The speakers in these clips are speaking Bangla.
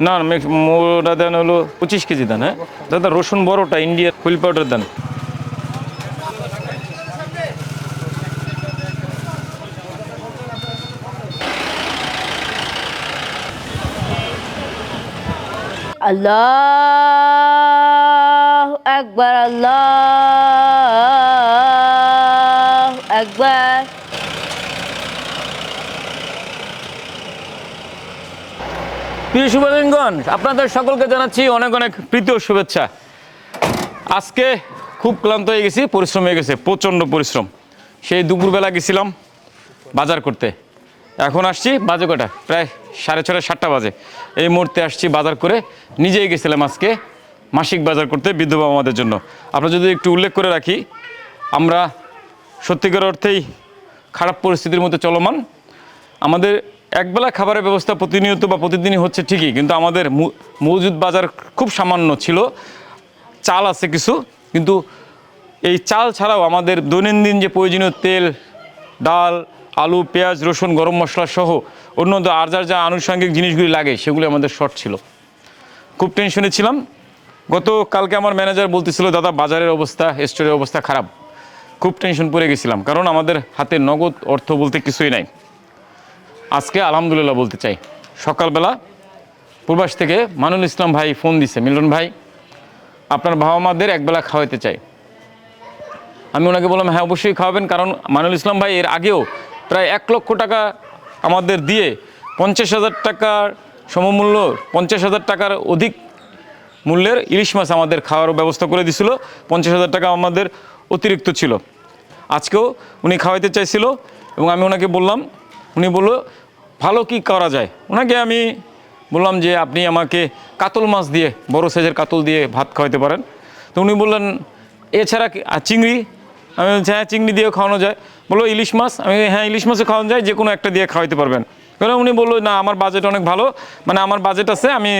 না না মোটা দেন হলো পঁচিশ কেজি দেন হ্যাঁ? দাদা রসুন বড়টা ইন্ডিয়া হুইল পাউডার দেন। আল্লাহ একবার আল্লাহ একবার প্রিয় শুভালিঙ্গন আপনাদের সকলকে জানাচ্ছি অনেক অনেক প্রীতি শুভেচ্ছা। আজকে খুব ক্লান্ত হয়ে গেছি, পরিশ্রম হয়ে গেছে, প্রচণ্ড পরিশ্রম। সেই দুপুরবেলা গেছিলাম বাজার করতে। এখন আসছি, বাজে কটা? প্রায় সাড়ে ছটা, সাতটা বাজে। এই মুহূর্তে আসছি বাজার করে। নিজেই গেছিলাম আজকে মাসিক বাজার করতে বিধবা আমাদের জন্য। আপনারা যদি একটু উল্লেখ করে রাখি, আমরা সত্যিকার অর্থেই খারাপ পরিস্থিতির মধ্যে চলমান। আমাদের একবেলা খাবারের ব্যবস্থা প্রতিনিয়ত বা প্রতিদিনই হচ্ছে ঠিকই, কিন্তু আমাদের মজুদ বাজার খুব সামান্য ছিল। চাল আছে কিছু, কিন্তু এই চাল ছাড়াও আমাদের দৈনন্দিন যে প্রয়োজনীয় তেল, ডাল, আলু, পেঁয়াজ, রসুন, গরম মশলা সহ অন্য আর যার যা আনুষঙ্গিক জিনিসগুলি লাগে, সেগুলি আমাদের শর্ট ছিল। খুব টেনশনে ছিলাম। গত কালকে আমার ম্যানেজার বলতেছিল, দাদা, বাজারের অবস্থা, স্টোরের অবস্থা খারাপ। খুব টেনশন পড়ে গেছিলাম, কারণ আমাদের হাতে নগদ অর্থ বলতে কিছুই নাই। আজকে আলহামদুলিল্লাহ বলতে চাই। সকালবেলা প্রবাস থেকে মানুল ইসলাম ভাই ফোন দিছে, মিলন ভাই, আপনার বাবা মাদের একবেলা খাওয়াইতে চাই। আমি ওনাকে বললাম হ্যাঁ অবশ্যই খাওয়াবেন, কারণ মানুল ইসলাম ভাই এর আগেও প্রায় এক লক্ষ টাকা আমাদের দিয়ে পঞ্চাশ হাজার টাকার সমমূল্য, পঞ্চাশ হাজার টাকার অধিক মূল্যের ইলিশ মাছ আমাদের খাওয়ার ব্যবস্থা করে দিছিল। পঞ্চাশ হাজার টাকা আমাদের অতিরিক্ত ছিল। আজকেও উনি খাওয়াইতে চাইছিল এবং আমি ওনাকে বললাম, উনি বলল ভালো কি করা যায়? ওনাকে আমি বললাম যে আপনি আমাকে কাতল মাছ দিয়ে, বড় সাইজের কাতল দিয়ে ভাত খাওয়াইতে পারেন। তো উনি বললেন, এছাড়া চিংড়ি? আমি বলছি হ্যাঁ চিংড়ি দিয়ে খাওয়ানো যায়। বলল, ইলিশ মাছ? আমি হ্যাঁ ইলিশ মাছও খাওয়ানো যায় যে কোনো একটা দিয়ে খাওয়াইতে পারবেন। কারণ উনি বলল, না, আমার বাজেট অনেক ভালো। মানে আমার বাজেট আছে, আমি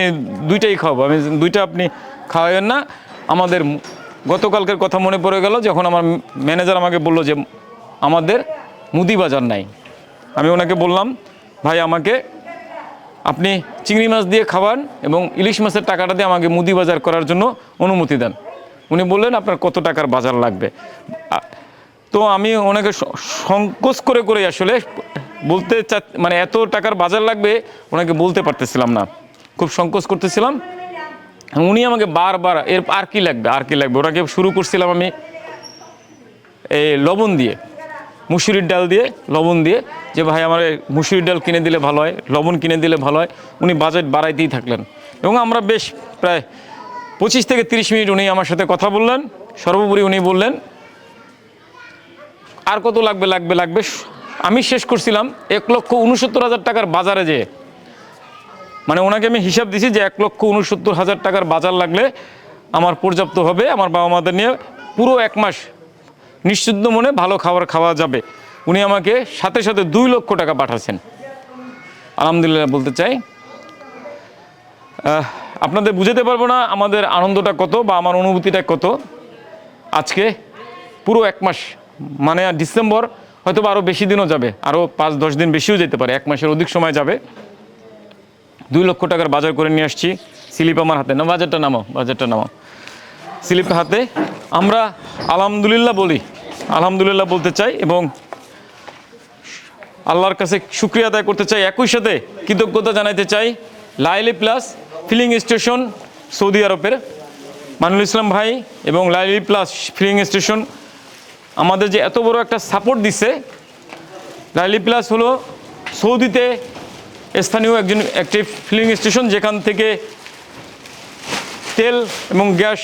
দুইটাই খাওয়াবো। আমি দুইটা আপনি খাওয়াবেন না। আমাদের গতকালকের কথা মনে পড়ে গেল, যখন আমার ম্যানেজার আমাকে বলল যে, আমাদের মুদি বাজার নাই। আমি ওনাকে বললাম আমাকে, আপনি চিংড়ি মাছ দিয়ে খাওয়ান এবং ইলিশ মাছের টাকাটা দিয়ে আমাকে মুদি বাজার করার জন্য অনুমতি দেন। উনি বললেন, আপনার কত টাকার বাজার লাগবে? তো আমি ওনাকে সংকোচ করে করে আসলে বলতে চা মানে এত টাকার বাজার লাগবে, ওনাকে বলতে পারতেছিলাম না। খুব সংকোচ করতেছিলাম। উনি আমাকে বারবার, এর আর কি লাগবে, আর কি লাগবে? ওনাকে শুরু করছিলাম আমি এই লবণ দিয়ে। মুসুরির ডাল দিয়ে, লবণ দিয়ে, যে ভাই আমার মুসুরির ডাল কিনে দিলে ভালো হয়, লবণ কিনে দিলে ভালো হয়, উনি বাজেট বাড়াইতেই থাকলেন। এবং আমরা বেশ প্রায় পঁচিশ থেকে তিরিশ মিনিট উনি আমার সাথে কথা বললেন, সর্বোপরি উনি বললেন, আর কত লাগবে লাগবে লাগবে? আমি শেষ করছিলাম এক লক্ষ উনসত্তর হাজার টাকার বাজারে যেয়ে মানে ওনাকে আমি হিসাব দিছি যে এক লক্ষ উনসত্তর হাজার টাকার বাজার লাগলে আমার পর্যাপ্ত হবে, আমার বাবা মাদের নিয়ে পুরো এক মাস নিশ্চিন্ত মনে ভালো খাবার খাওয়া যাবে। উনি আমাকে সাথে সাথে দুই লক্ষ টাকা পাঠাচ্ছেন। আলহামদুলিল্লাহ বলতে চাই আপনাদের বুঝাতে পারব না আমাদের আনন্দটা কত বা আমার অনুভূতিটা কত। আজকে পুরো এক মাস মানে ডিসেম্বর হয়তো আরও বেশি দিনও যাবে আরও পাঁচ দশ দিন বেশিও যেতে পারে, এক মাসের অধিক সময় যাবে। দুই লক্ষ টাকার বাজার করে নিয়ে আসছি, স্লিপ আমার হাতে, না, বাজারটা নামো বাজারটা নামো স্লিপ হাতে আমরা আলহামদুলিল্লাহ বলি আলহামদুলিল্লাহ বলতে চাই এবং আল্লাহর কাছে শুক্রিয়া আদায় করতে চাই একই সাথে কৃতজ্ঞতা জানাইতে চাই Laili plus filling station Saudi আরবের। মানুল ইসলাম ভাই এবং লাইলি প্লাস ফিলিং স্টেশন আমাদের যে এত বড় একটা সাপোর্ট দিছে, লাইলি প্লাস হলো সৌদিতে স্থানীয় একজন একটি ফিলিং স্টেশন যেখান থেকে তেল এবং গ্যাস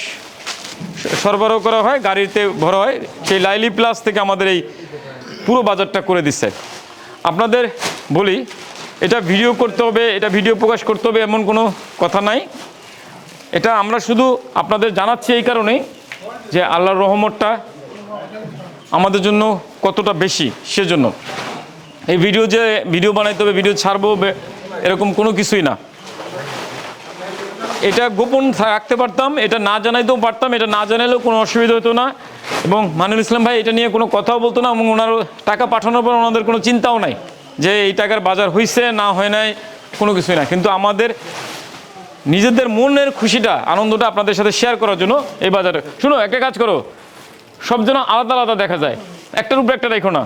সরবরাহ করা হয়, গাড়িতে ভরা হয়। সেই লাইলি প্লাস থেকে আমাদের এই পুরো বাজারটা করে দিচ্ছে। আপনাদের বলি, এটা ভিডিও করতে হবে, এটা ভিডিও প্রকাশ করতে হবে এমন কোনো কথা নাই। এটা আমরা শুধু আপনাদের জানাচ্ছি এই কারণেই যে আল্লাহর রহমতটা আমাদের জন্য কতটা বেশি সেজন্য। এই ভিডিও যে ভিডিও বানাইতে হবে, ভিডিও ছাড়বো এরকম কোনো কিছুই না। এটা গোপন রাখতে পারতাম, এটা না জানাইতেও পারতাম, এটা না জানাইলেও কোনো অসুবিধা হতো না। এবং মানুল ইসলাম ভাই, এটা নিয়ে কোনো কথাও বলতো না, এবং ওনার টাকা পাঠানোর পর ওনাদের কোনো চিন্তাও নাই যে এই টাকার বাজার হয়েছে না হয় নাই, কোনো কিছুই না কিন্তু আমাদের নিজেদের মনের খুশিটা, আনন্দটা আপনাদের সাথে শেয়ার করার জন্য এই বাজারে। শুনো, একটা কাজ করো, সব যেন আলাদা আলাদা দেখা যায়। একটার উপরে একটা দেখো না।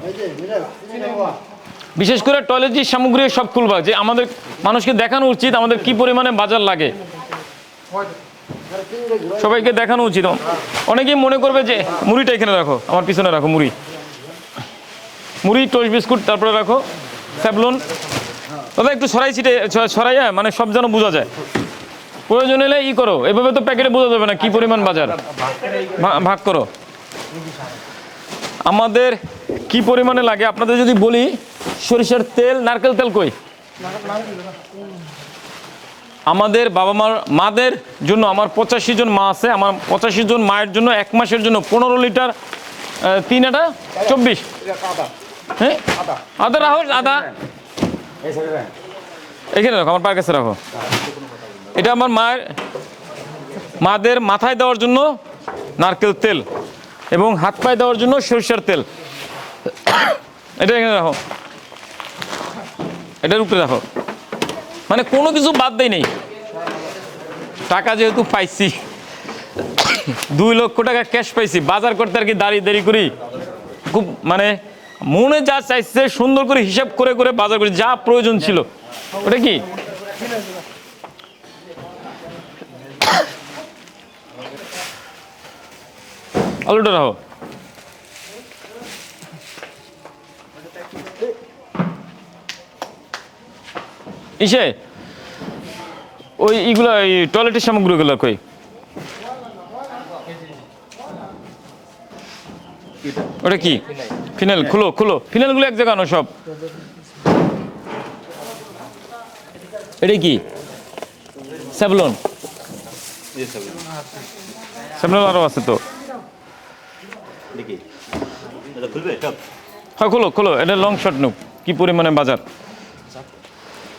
বিশেষ করে টয়লেটের সামগ্রী সব খুলবা, যে আমাদের মানুষকে দেখানো উচিত আমাদের কি পরিমাণে বাজার লাগে। সবাইকে দেখানো উচিত। অনেকেই মনে করবে যে, মুড়িটা এখানে রাখো, আমার পিছনে রাখো মুড়ি। মুড়ি টোস্ট বিস্কুট তারপরে রাখো স্যাবলন দাদা, একটু সরাই ছিটে সরাইয়া মানে সব যেন বোঝা যায়। প্রয়োজন হলে ই করো, এভাবে তো প্যাকেটে বোঝা যাবে না কি পরিমাণ বাজার। ভাগ করো। আমাদের কি পরিমাণে লাগে? আপনাদের যদি বলি, সরিষার তেল, নারকেল তেল কই? আমাদের বাবা মার, মাদের জন্য, আমার পঁচাশি জন মা আছে, আমার পঁচাশি জন মায়ের জন্য এক মাসের জন্য পনেরো লিটার তিন আটা চব্বিশ? হ্যাঁ? আদা রাখো আদা। এখানে রাখো, আমার পায়ের কাছে রাখো। এটা আমার মায়ের, মাদের মাথায় দেওয়ার জন্য নারকেল তেল এবং হাত পায়ে দেওয়ার জন্য সরিষার তেল। এটা এখানে রাখো। এটার উপরে রাখো। মানে কোনো কিছু বাদ দেয় নেই। টাকা যেহেতু পাইছি, দুই লক্ষ টাকা ক্যাশ পাইছি, বাজার করতে আর কি দাঁড়িয়ে দেরি করি। খুব মানে মনে যা চাইছে সুন্দর করে হিসাব করে করে বাজার করি, যা প্রয়োজন ছিল। ওটা কি? আলুটা রাখো। ইসে ওই ইগুলা ওই টয়লেটের সামগ্রীগুলো কই? ওটা কি? ফিনাইল খুলো খুলো। ফিনাইলগুলো এক জায়গা সব। এটা কি? স্যাভলন। স্যাভলন আরও আছে তো। হ্যাঁ খোলো খোলো। এটা লং শট নুক কি পরিমাণে বাজার?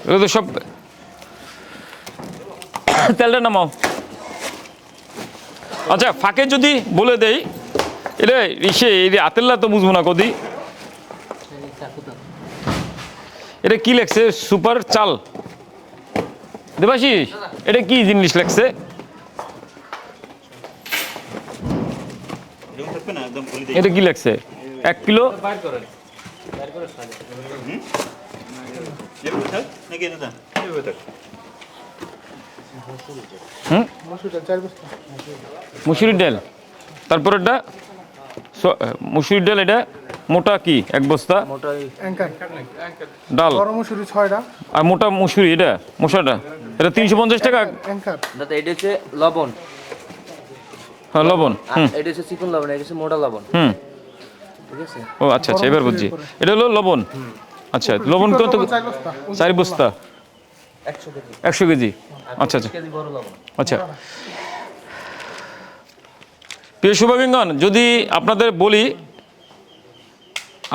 এগুলো তো সব তেলটা নামাও। আচ্ছা ফাঁকে যদি বলে দেই এটা ইসে, এই আতেল্লা তো বুঝব না কদি। এটা কি লেখছে? সুপার চাল। দেবাশিস এটা কি জিনিস লেখছে? এটা কি লেখছে? এক কিলো। হুম মুসুরির ডাল তারপর এটা মুসুরির ডাল এটা মোটা কি? এক বস্তা? অ্যাঙ্কার। ডাল। মুসুরি ছয়টা। আর মোটা মুসুরি এটা? মশাটা? এটা তিনশো পঞ্চাশ টাকা? অ্যাঙ্কার দাদা এটা হচ্ছে লবণ। হ্যাঁ লবণ। হুম। এটা হচ্ছে চিকন লবণ এটা হচ্ছে মোটা লবণ। হুম। ঠিক আছে? ও আচ্ছা আচ্ছা এবার বুঝছি। এটা হলো লবণ। আচ্ছা লবণ কত চার বস্তা। একশো কেজি। আচ্ছা আচ্ছা। আচ্ছা। প্রিয় শুভাগিঙ্গন যদি আপনাদের বলি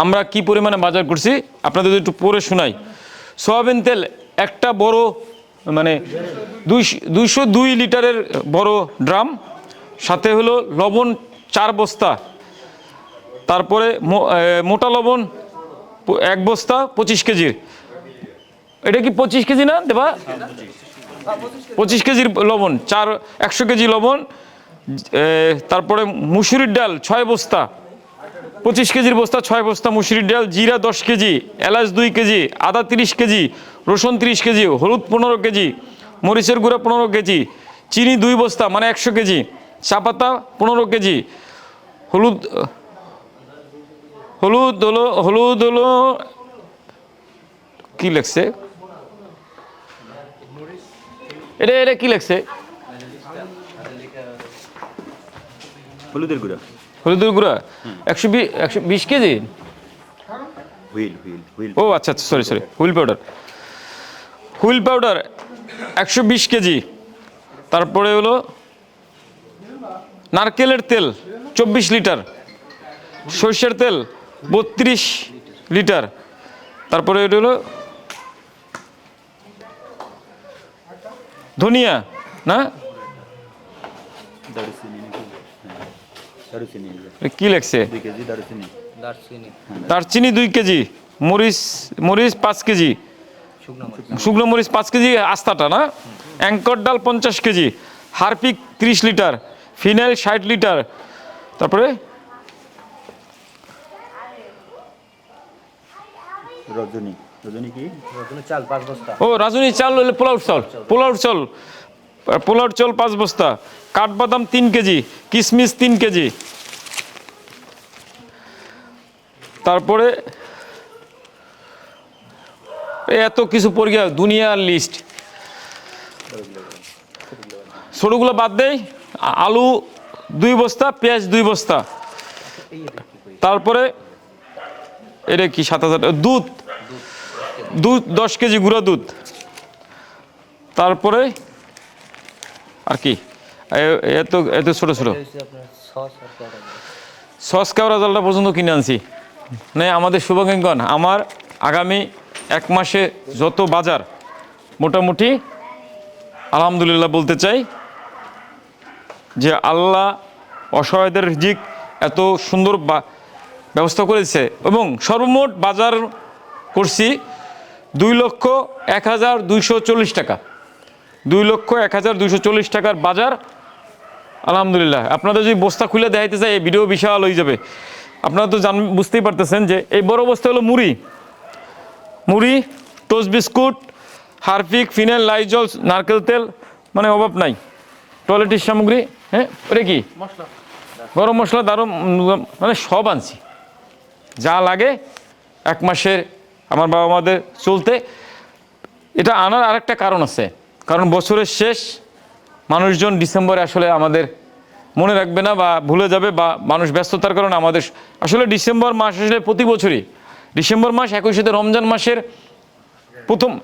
আমরা কি পরিমাণে বাজার করছি আপনাদের যদি একটু পরে শোনাই। সয়াবিন তেল একটা বড় মানে দুইশো দুই লিটারের বড় ড্রাম সাথে হলো লবণ চার বস্তা। তারপরে মোটা লবণ এক বস্তা পঁচিশ কেজির এটা কি পঁচিশ কেজি না? দেবা। পঁচিশ কেজির লবণ, চার, একশো কেজি লবণ তারপরে মুসুরির ডাল, ছয় বস্তা। পঁচিশ কেজির বস্তা, ছয় বস্তা মুসুরির ডাল, জিরা দশ কেজি, এলাচ দুই কেজি, আদা তিরিশ কেজি, রসুন তিরিশ কেজি, হলুদ পনেরো কেজি, মরিচের গুঁড়া পনেরো কেজি, চিনি দুই বস্তা মানে একশো কেজি চা পাতা পনেরো কেজি, হলুদ হলুদ হলো হলুদ হলো কি লেখছে? এটা এটা কি লেখছে? হলুদের গুঁড়া। হলুদের গুঁড়া? একশো বিশ একশো বিশ কেজি? হুইল হুইল হুইল ও আচ্ছা আচ্ছা sorry sorry wheel powder. Wheel powder একশো বিশ কেজি। তারপরে হলো নারকেলের তেল চব্বিশ লিটার। সর্ষের তেল বত্রিশ লিটার। তারপরে এটা হলো ধনিয়া না? হ্যাঁ কি লেখছে দুই দারচিনি। দারচিনি দুই কেজি মরিচ মরিচ পাঁচ কেজি। শুকনো মরিচ। শুকনো মরিচ পাঁচ কেজি আস্তাটা না? অ্যাঙ্কর ডাল পঞ্চাশ কেজি হারপিক ত্রিশ লিটার ফিনাইল ষাট লিটার। তারপরে রজনী। রজনী কি? রসুনের চাল পাঁচ বস্তা। ও রাজনী চাল হলে পোলাও চাল। পোলাও চাল। পোলাওর চাল। পাঁচ বস্তা। কাঠবাদাম তিন কেজি। কিশমিশ তিন কেজি। তারপরে এত কিছু পড়ে গিয়া দুনিয়ার লিস্ট ছোটোগুলো বাদ দেই। আলু দুই বস্তা পেঁয়াজ দুই বস্তা। তারপরে এটা কি সাত হাজার? দুধ। দুধ, দশ কেজি গুঁড়া দুধ। তারপরে আর কি? এত এত ছোট ছোট। সস কেওড়া জালটা পর্যন্ত কিনে আনছি। মানে আমাদের শুভাকাঙ্ক্ষণ আমার আগামী এক মাসে যত বাজার, মোটামুটি আলহামদুলিল্লাহ বলতে চাই যে আল্লাহ অসহায়দের রিজিক এত সুন্দর ব্যবস্থা করেছে এবং সর্বমোট বাজার করছি দুই লক্ষ এক হাজার দুইশো চল্লিশ টাকা। দুই লক্ষ এক হাজার দুইশো চল্লিশ টাকার বাজার। আলহামদুলিল্লাহ। আপনাদের যদি বস্তা খুলে দেখাইতে চাই এই ভিডিও বিশাল হয়ে যাবে। আপনারা তো জান বুঝতেই পারতেছেন যে এই বড় বস্তা হলো মুড়ি। মুড়ি toast biscuit Harpic phenyl Lysol নারকেল তেল মানে অভাব নাই। টয়লেটের সামগ্রী হ্যাঁ? ওটা কি? গরম মশলা দারুণ মানে সব আনছি। যা লাগে এক মাসের আমার বাবা মাদের চলতে। এটা আনার আরেকটা কারণ আছে। কারণ বছরের শেষ মানুষজন ডিসেম্বরে আসলে আমাদের মনে রাখবে না বা ভুলে যাবে বা মানুষ ব্যস্ততার কারণে আমাদের আসলে ডিসেম্বর মাস আসলে প্রতি বছরই। ডিসেম্বর মাস একই সাথে রমজান মাসের প্রথম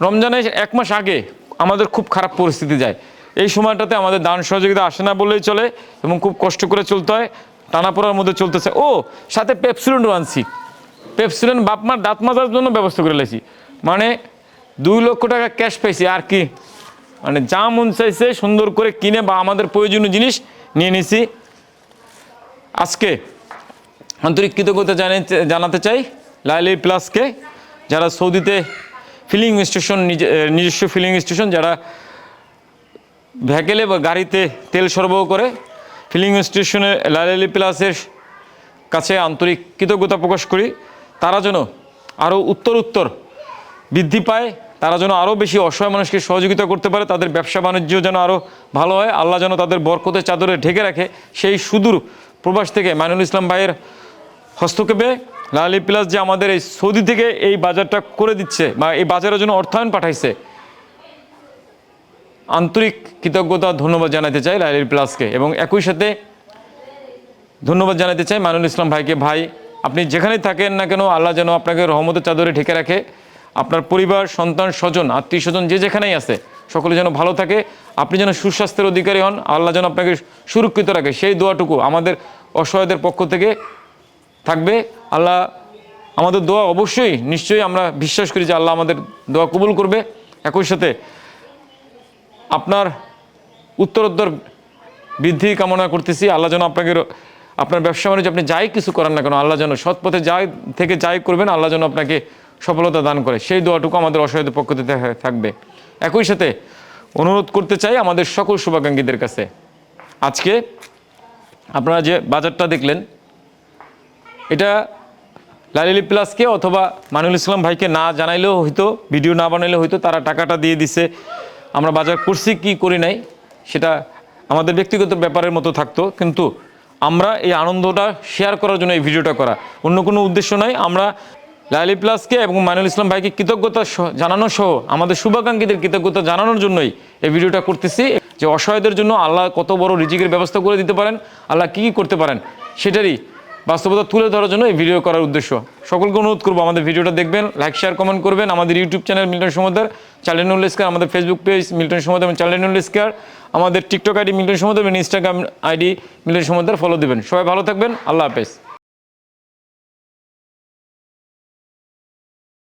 রমজানের এক মাস আগে আমাদের খুব খারাপ পরিস্থিতি যায়। এই সময়টাতে আমাদের দান সহযোগিতা আসে না বললেই চলে এবং খুব কষ্ট করে চলতে হয়। টানাপোড়ার মধ্যে চলতেছে। ও, সাথে পেপসুলেন্টও আনছি। পেপসুলেন্ট বাপমার দাঁত মাজার জন্য ব্যবস্থা করে লেছি মানে দুই লক্ষ টাকা ক্যাশ পাইছি, আর কি? মানে যা মন চাইছে সুন্দর করে কিনে বা আমাদের প্রয়োজনীয় জিনিস নিয়ে নিছি। আজকে আন্তরিক কৃতজ্ঞতা জানাতে চাই লাইলি প্লাসকে, যারা সৌদিতে ফিলিং স্টেশন নিজে নিজস্ব ফিলিং স্টেশন যারা ভ্যাকেলে বা গাড়িতে তেল সরবরাহ করে ফিলিং স্টেশনে লাইলি প্লাসের কাছে আন্তরিক কৃতজ্ঞতা প্রকাশ করি। তারা যেন আরও উত্তর উত্তর বৃদ্ধি পায়, তারা যেন আরও বেশি অসহায় মানুষকে সহযোগিতা করতে পারে, তাদের ব্যবসা বাণিজ্য যেন আরও ভালো হয়, আল্লাহ যেন তাদের বরকতের চাদরে ঢেকে রাখে। সেই সুদূর প্রবাস থেকে মাইনুল ইসলাম ভাইয়ের হস্তক্ষেপে লালি প্লাস যে আমাদের এই সৌদি থেকে এই বাজারটা করে দিচ্ছে বা এই বাজারের জন্য অর্থায়ন পাঠাইছে, আন্তরিক কৃতজ্ঞতা, ধন্যবাদ জানাতে চাই লাইলি প্লাসকে। এবং একই সাথে ধন্যবাদ জানাতে চাই মাইনুল ইসলাম ভাইকে। ভাই আপনি যেখানেই থাকেন না কেন, আল্লাহ যেন আপনাকে রহমতের চাদরে ঢেকে রাখে। আপনার পরিবার, সন্তান, স্বজন, আত্মীয় স্বজন, যে যেখানেই আছে, সকলে যেন ভালো থাকে। আপনি যেন সুস্বাস্থ্যের অধিকারী হন, আল্লাহ যেন আপনাকে সুরক্ষিত রাখে। সেই দোয়াটুকু আমাদের অসহায়দের পক্ষ থেকে থাকবে। আল্লাহ আমাদের দোয়া অবশ্যই, নিশ্চয়ই আমরা বিশ্বাস করি যে আল্লাহ আমাদের দোয়া কবুল করবে। একই সাথে আপনার উত্তরোত্তর বৃদ্ধি কামনা করতেছি। আল্লাহ যেন আপনাকে আপনার ব্যবসা বাণিজ্য, আপনি যাই কিছু করেন না কেন, আল্লাহ যেন সৎ পথে যাই, থেকে যাই করবেন, আল্লাহ যেন আপনাকে সফলতা দান করে। সেই দোয়াটুকু আমাদের অসহায়দের পক্ষ থেকে থাকবে। একই সাথে অনুরোধ করতে চাই আমাদের সকল শুভাকাঙ্ক্ষীদের কাছে। আজকে আপনারা যে বাজারটা দেখলেন, এটা লালিলি প্লাসকে অথবা মানুল ইসলাম ভাইকে না জানাইলেও হয়তো, ভিডিও না বানাইলেও হয়তো তারা টাকাটা দিয়ে দিছে। আমরা বাজার করছি কি করি নাই, সেটা আমাদের ব্যক্তিগত ব্যাপারের মতো থাকতো, কিন্তু আমরা এই আনন্দটা শেয়ার করার জন্য এই ভিডিওটা করা। অন্য কোনো উদ্দেশ্য নয় আমরা লালি প্লাসকে এবং মাইনুল ইসলাম ভাইকে কৃতজ্ঞতা জানানো সহ আমাদের শুভাকাঙ্ক্ষীদের কৃতজ্ঞতা জানানোর জন্যই এই ভিডিওটা করতেছি, যে অসহায়দের জন্য আল্লাহ কত বড় রিজিকের ব্যবস্থা করে দিতে পারেন, আল্লাহ কী কী করতে পারেন, সেটারই বাস্তবতা তুলে ধরার জন্য এই ভিডিও করার উদ্দেশ্য। সকলকে অনুরোধ করব আমাদের ভিডিওটা দেখবেন লাইক শেয়ার কমেন্ট করবেন। আমাদের YouTube channel Milton Samudra channel ইস্কার, আমাদের ফেসবুক পেজ মিল্টন সমুদ্র এবং চ্যানেল ইস্কার। আমাদের টিকটক আইডি মিলন সমুদ্র এবং ইনস্টাগ্রাম আইডি মিলন সমুদ্র ফলো দেবেন। সবাই ভালো থাকবেন, আল্লাহ হাফেজ।